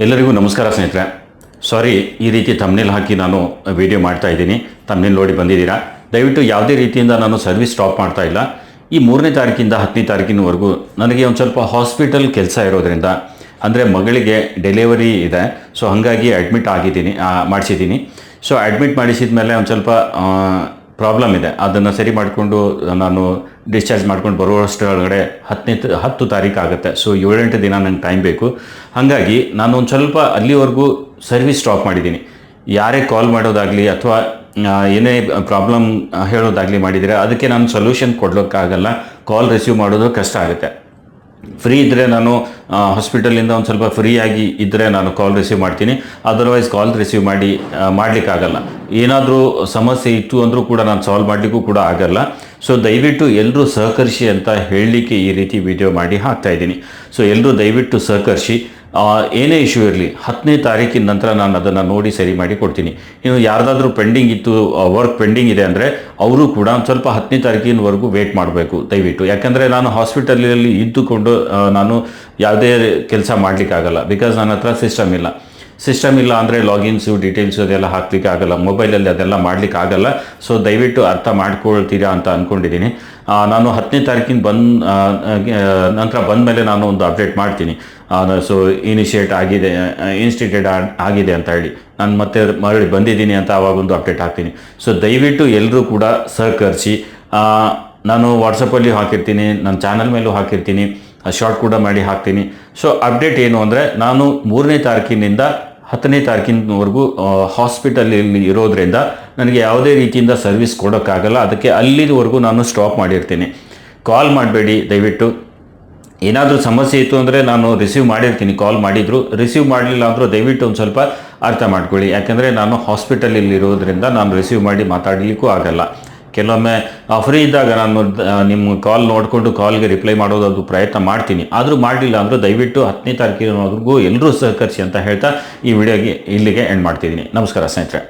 ಎಲ್ಲರಿಗೂ ನಮಸ್ಕಾರ ಸ್ನೇಹಿತರೆ. ಸಾರಿ ಈ ರೀತಿ ತಮ್ಮನೇಲಿ ಹಾಕಿ ನಾನು ವಿಡಿಯೋ ಮಾಡ್ತಾ ಇದ್ದೀನಿ. ತಮ್ಮನೇಲಿ ನೋಡಿ ಬಂದಿದ್ದೀರಾ? ದಯವಿಟ್ಟು ಯಾವುದೇ ರೀತಿಯಿಂದ ನಾನು ಸರ್ವಿಸ್ ಸ್ಟಾಪ್ ಮಾಡ್ತಾ ಇಲ್ಲ. ಈ ಮೂರನೇ ತಾರೀಕಿಂದ ಹತ್ತನೇ ತಾರೀಕಿನವರೆಗೂ ನನಗೆ ಒಂದು ಸ್ವಲ್ಪ ಹಾಸ್ಪಿಟಲ್ ಕೆಲಸ ಇರೋದರಿಂದ, ಅಂದರೆ ಮಗಳಿಗೆ ಡೆಲಿವರಿ ಇದೆ. ಸೊ ಹಾಗಾಗಿ ಅಡ್ಮಿಟ್ ಆಗಿದ್ದೀನಿ ಮಾಡಿಸಿದ್ದೀನಿ. ಸೊ ಅಡ್ಮಿಟ್ ಮಾಡಿಸಿದ ಮೇಲೆ ಒಂದು ಸ್ವಲ್ಪ ಪ್ರಾಬ್ಲಮ್ ಇದೆ. ಅದನ್ನು ಸರಿ ಮಾಡಿಕೊಂಡು, ನಾನು ಡಿಸ್ಚಾರ್ಜ್ ಮಾಡ್ಕೊಂಡು ಬರುವಷ್ಟರೊಳಗಡೆ ಹತ್ತನೇ ಹತ್ತು ತಾರೀಕು ಆಗುತ್ತೆ. ಸೊ ಏಳೆಂಟು ದಿನ ನಂಗೆ ಟೈಮ್ ಬೇಕು. ಹಾಗಾಗಿ ನಾನು ಒಂದು ಸ್ವಲ್ಪ ಅಲ್ಲಿವರೆಗೂ ಸರ್ವಿಸ್ ಸ್ಟಾಪ್ ಮಾಡಿದ್ದೀನಿ. ಯಾರೇ ಕಾಲ್ ಮಾಡೋದಾಗಲಿ ಅಥವಾ ಏನೇ ಪ್ರಾಬ್ಲಮ್ ಹೇಳೋದಾಗಲಿ ಮಾಡಿದರೆ ಅದಕ್ಕೆ ನಾನು ಸೊಲ್ಯೂಷನ್ ಕೊಡೋಕ್ಕಾಗಲ್ಲ ಕಾಲ್ ರಿಸೀವ್ ಮಾಡೋದು ಕಷ್ಟ ಆಗುತ್ತೆ. ಫ್ರೀ ಇದ್ದರೆ ನಾನು ಹಾಸ್ಪಿಟಲಿಂದ ಒಂದು ಸ್ವಲ್ಪ ಫ್ರೀಯಾಗಿ ಇದ್ದರೆ ನಾನು ಕಾಲ್ ರಿಸೀವ್ ಮಾಡ್ತೀನಿ. ಅದರ್ವೈಸ್ ಕಾಲ್ ರಿಸೀವ್ ಮಾಡಿ ಮಾಡಲಿಕ್ಕಾಗಲ್ಲ ಏನಾದರೂ ಸಮಸ್ಯೆ ಇತ್ತು ಅಂದರೂ ಕೂಡ ನಾನು ಸಾಲ್ವ್ ಮಾಡಲಿಕ್ಕೂ ಕೂಡ ಆಗಲ್ಲ. ಸೊ ದಯವಿಟ್ಟು ಎಲ್ಲರೂ ಸಹಕರಿಸಿ ಅಂತ ಹೇಳಲಿಕ್ಕೆ ಈ ರೀತಿ ವಿಡಿಯೋ ಮಾಡಿ ಹಾಕ್ತಾಯಿದ್ದೀನಿ ಸೊ ಎಲ್ಲರೂ ದಯವಿಟ್ಟು ಸಹಕರಿಸಿ. ಏನೇ ಇಶ್ಯೂ ಇರಲಿ, ಹತ್ತನೇ ತಾರೀಕಿನ ನಂತರ ನಾನು ಅದನ್ನು ನೋಡಿ ಸರಿ ಮಾಡಿ ಕೊಡ್ತೀನಿ. ಇನ್ನು ಯಾರ್ದಾದ್ರೂ ಪೆಂಡಿಂಗ್ ಇತ್ತು ವರ್ಕ್ ಪೆಂಡಿಂಗ್ ಇದೆ ಅಂದರೆ ಅವರು ಕೂಡ ಸ್ವಲ್ಪ ಹತ್ತನೇ ತಾರೀಕಿನವರೆಗೂ ವೇಟ್ ಮಾಡಬೇಕು, ದಯವಿಟ್ಟು. ಯಾಕಂದರೆ ನಾನು ಹಾಸ್ಪಿಟಲಲ್ಲಿ ಇದ್ದುಕೊಂಡು ನಾನು ಯಾವುದೇ ಕೆಲಸ ಮಾಡಲಿಕ್ಕಾಗಲ್ಲ ಬಿಕಾಸ್ ನನ್ನ ಹತ್ರ ಸಿಸ್ಟಮ್ ಇಲ್ಲ. ಸಿಸ್ಟಮ್ ಇಲ್ಲ ಅಂದರೆ ಲಾಗಿನ್ಸು ಡೀಟೇಲ್ಸು ಅದೆಲ್ಲ ಹಾಕ್ಲಿಕ್ಕೆ ಆಗಲ್ಲ. ಮೊಬೈಲಲ್ಲಿ ಅದೆಲ್ಲ ಮಾಡ್ಲಿಕ್ಕೆ ಆಗಲ್ಲ. ಸೊ ದಯವಿಟ್ಟು ಅರ್ಥ ಮಾಡ್ಕೊಳ್ತೀರಾ ಅಂತ ಅಂದ್ಕೊಂಡಿದ್ದೀನಿ ನಾನು ಹತ್ತನೇ ತಾರೀಕಿನ ಬಂದು ನಂತರ ಬಂದ ಮೇಲೆ ನಾನು ಒಂದು ಅಪ್ಡೇಟ್ ಮಾಡ್ತೀನಿ. ಸೊ ಇನಿಷಿಯೇಟ್ ಆಗಿದೆ ಇನ್ಸ್ಟಿಟ್ಯೂಟ್ ಆಗಿದೆ ಅಂತ ಹೇಳಿ. ನಾನು ಮತ್ತೆ ಮರಳಿ ಬಂದಿದ್ದೀನಿ ಅಂತ ಆವಾಗ ಒಂದು ಅಪ್ಡೇಟ್ ಹಾಕ್ತೀನಿ. ಸೊ ದಯವಿಟ್ಟು ಎಲ್ಲರೂ ಕೂಡ ಸಹಕರಿಸಿ. ನಾನು ವಾಟ್ಸಪ್ಪಲ್ಲಿ ಹಾಕಿರ್ತೀನಿ ನನ್ನ ಚಾನಲ್ ಮೇಲೂ ಹಾಕಿರ್ತೀನಿ ಶಾರ್ಟ್ ಕೂಡ ಮಾಡಿ ಹಾಕ್ತೀನಿ. ಸೊ ಅಪ್ಡೇಟ್ ಏನು ಅಂದರೆ, ನಾನು ಮೂರನೇ ತಾರೀಕಿನಿಂದ ಹತ್ತನೇ ತಾರೀಕಿನವರೆಗೂ ಹಾಸ್ಪಿಟಲಲ್ಲಿ ಇರೋದ್ರಿಂದ ನನಗೆ ಯಾವುದೇ ರೀತಿಯಿಂದ ಸರ್ವಿಸ್ ಕೊಡೋಕ್ಕಾಗಲ್ಲ. ಅದಕ್ಕೆ ಅಲ್ಲಿದವರೆಗೂ ನಾನು ಸ್ಟಾಪ್ ಮಾಡಿರ್ತೀನಿ. ಕಾಲ್ ಮಾಡಬೇಡಿ ದಯವಿಟ್ಟು. ಏನಾದರೂ ಸಮಸ್ಯೆ ಇತ್ತು ಅಂದರೆ ನಾನು ರಿಸೀವ್ ಮಾಡಿರ್ತೀನಿ. ಕಾಲ್ ಮಾಡಿದ್ರು. ರಿಸೀವ್ ಮಾಡಲಿಲ್ಲ ಅಂದರೂ ದಯವಿಟ್ಟು ಒಂದು ಸ್ವಲ್ಪ ಅರ್ಥ ಮಾಡ್ಕೊಳ್ಳಿ. ಯಾಕೆಂದರೆ ನಾನು ಹಾಸ್ಪಿಟಲಲ್ಲಿ ಇರೋದ್ರಿಂದ ನಾನು ರಿಸೀವ್ ಮಾಡಿ ಮಾತಾಡಲಿಕ್ಕೂ ಆಗಲ್ಲ. ಕೆಲವೊಮ್ಮೆ ಫ್ರೀ ಇದ್ದಾಗ ನಾನು ನಿಮ್ಮ ಕಾಲ್ ನೋಡಿಕೊಂಡು ಕಾಲ್ಗೆ ರಿಪ್ಲೈ ಮಾಡೋದು ಪ್ರಯತ್ನ ಮಾಡ್ತೀನಿ. ಆದರೂ ಮಾಡಲಿಲ್ಲ ಅಂದರೂ ದಯವಿಟ್ಟು ಹತ್ತನೇ ತಾರೀಕಿನವರೆಗೂ ಎಲ್ಲರೂ ಸಹಕರಿಸಿ ಅಂತ ಹೇಳ್ತಾ ಈ ವಿಡಿಯೋಗೆ ಇಲ್ಲಿಗೆ ಎಂಡ್ ಮಾಡ್ತಿದ್ದೀನಿ. ನಮಸ್ಕಾರ ಸ್ನೇಹಿತರೆ.